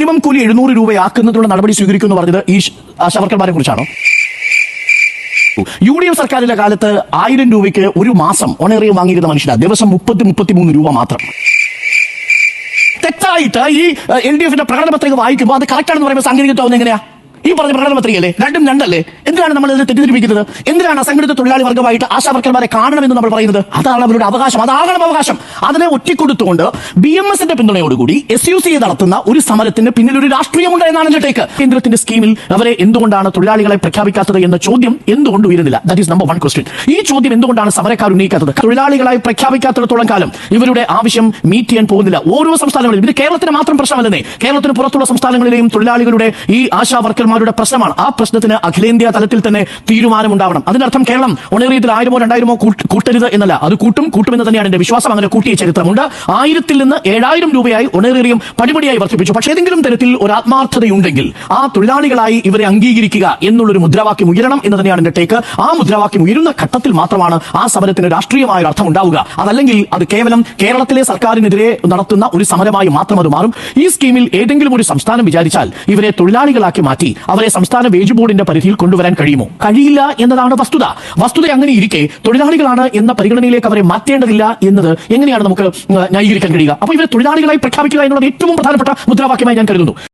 Minimum കൂലി എഴുന്നൂറ് രൂപയാക്കുന്നതിനുള്ള നടപടി സ്വീകരിക്കുമെന്ന് പറഞ്ഞത് ഈ ആശാവർക്കർമാരെ കുറിച്ചാണോ? യു ഡി എഫ് സർക്കാരിന്റെ കാലത്ത് ആയിരം രൂപയ്ക്ക് ഒരു മാസം ഒണേറിയം വാങ്ങിയിരുന്ന മനുഷ്യനാണ് ദിവസം മുപ്പത്തി മുപ്പത്തിമൂന്ന് രൂപ മാത്രം. തെറ്റായിട്ട് ഈ എൽ ഡി എഫിന്റെ പ്രകടന പത്രിക വായിക്കുമ്പോൾ അത് കറക്റ്റ് ആണെന്ന് പറയുമ്പോൾ സാങ്കേതികത്വം എങ്ങനെയാ ഈ പറഞ്ഞ പ്രകടന പത്രികയല്ലേ രണ്ടും രണ്ടല്ലേ? എന്തിനാണ് നമ്മൾ ഇതിനെ തെറ്റിദ്ധരിപ്പിക്കുന്നത്? എന്തിനാണ് അസംഘടിത തൊഴിലാളി വർഗമായിട്ട് ആശാവർക്കർമാരെ കാണണമെന്ന് നമ്മൾ പറയുന്നത്? അതാണ് അവരുടെ അവകാശം. അതാകണം അവകാശം. അതിനെ ഒറ്റിക്കൊടുത്തുകൊണ്ട് ബി എം എസിന്റെ പിന്തുണയോടുകൂടി എസ് യു സി നടത്തുന്ന ഒരു സമരത്തിന് പിന്നിൽ ഒരു രാഷ്ട്രീയമുണ്ട് എന്നാണ് എന്റെ ടേക്ക് കേന്ദ്രത്തിന്റെ സ്കീമിൽ അവരെ എന്തുകൊണ്ടാണ് തൊഴിലാളികളെ പ്രഖ്യാപിക്കാത്തത് എന്ന ചോദ്യം എന്തുകൊണ്ട് ഉയരുന്നില്ല? That is number one question ഈ ചോദ്യം എന്തുകൊണ്ടാണ് സമരക്കാർ ഉന്നയിക്കാത്തത്? തൊഴിലാളികളായി പ്രഖ്യാപിക്കാത്തിടത്തോളം കാലം ഇവരുടെ ആവശ്യം മീറ്റ് ചെയ്യാൻ പോകുന്നില്ല. ഓരോ സംസ്ഥാനങ്ങളിലും ഇത് കേരളത്തിന് മാത്രം പ്രശ്നമല്ലെന്നേ. കേരളത്തിന് പുറത്തുള്ള സംസ്ഥാനങ്ങളിലെയും തൊഴിലാളികളുടെ ഈ ആശാ വർക്കർമാരുടെ പ്രശ്നമാണ്. ആ പ്രശ്നത്തിന് അഖിലേന്ത്യാ തലത്തിൽ തന്നെ തീരുമാനമുണ്ടാവണം. അതിനർത്ഥം കേരളം ഒണേറിയത്തിൽ ആയിരമോ രണ്ടായിരമോ കൂട്ട്- കൂട്ടരുത് എന്നല്ല. അത് കൂട്ടും കൂട്ടുമെന്ന് തന്നെയാണ് എന്റെ വിശ്വാസം. അങ്ങനെ കൂട്ടിയ ചരിത്രമുണ്ട്. ആയിരത്തിൽ നിന്ന് ഏഴായിരം രൂപയായി ഒണേറിയം പടിപടിയായി വർദ്ധിപ്പിച്ചു. പക്ഷേ ഏതെങ്കിലും തരത്തിൽ ഒരു ആത്മാർത്ഥതയുണ്ടെങ്കിൽ ആ തൊഴിലാളികളായി ഇവരെ അംഗീകരിക്കുക എന്നുള്ളൊരു മുദ്രാവാക്യം ഉയരണം എന്ന് തന്നെയാണ് എന്റെ ടേക്ക് ആ മുദ്രാവാക്യം ഉയരുന്ന ഘട്ടത്തിൽ മാത്രമാണ് ആ സമരത്തിന് രാഷ്ട്രീയമായ അർത്ഥം ഉണ്ടാവുക അതല്ലെങ്കിൽ അത് കേവലം കേരളത്തിലെ സർക്കാരിനെതിരെ നടത്തുന്ന ഒരു സമരമായി മാത്രം അത് മാറും. ഈ സ്കീമിൽ ഏതെങ്കിലും ഒരു സംസ്ഥാനം വിചാരിച്ചാൽ ഇവരെ തൊഴിലാളികളാക്കി മാറ്റി അവരെ സംസ്ഥാന വേജ് ബോർഡിന്റെ പരിധിയിൽ കൊണ്ടുവരാൻ കഴിയുമോ? കഴിയില്ല എന്നതാണ് വസ്തുത. വസ്തുത അങ്ങനെ ഇരിക്കെ തൊഴിലാളികളാണ് എന്ന പരിഗണനയിലേക്ക് അവരെ മാറ്റേണ്ടതില്ല എന്നത് എങ്ങനെയാണ് നമുക്ക് ന്യായീകരിക്കാൻ കഴിയുക? അപ്പോൾ ഇവരെ തൊഴിലാളികളായി പ്രഖ്യാപിക്കുക എന്നുള്ളത് ഏറ്റവും പ്രധാനപ്പെട്ട മുദ്രാവാക്യമായി ഞാൻ കരുതുന്നു.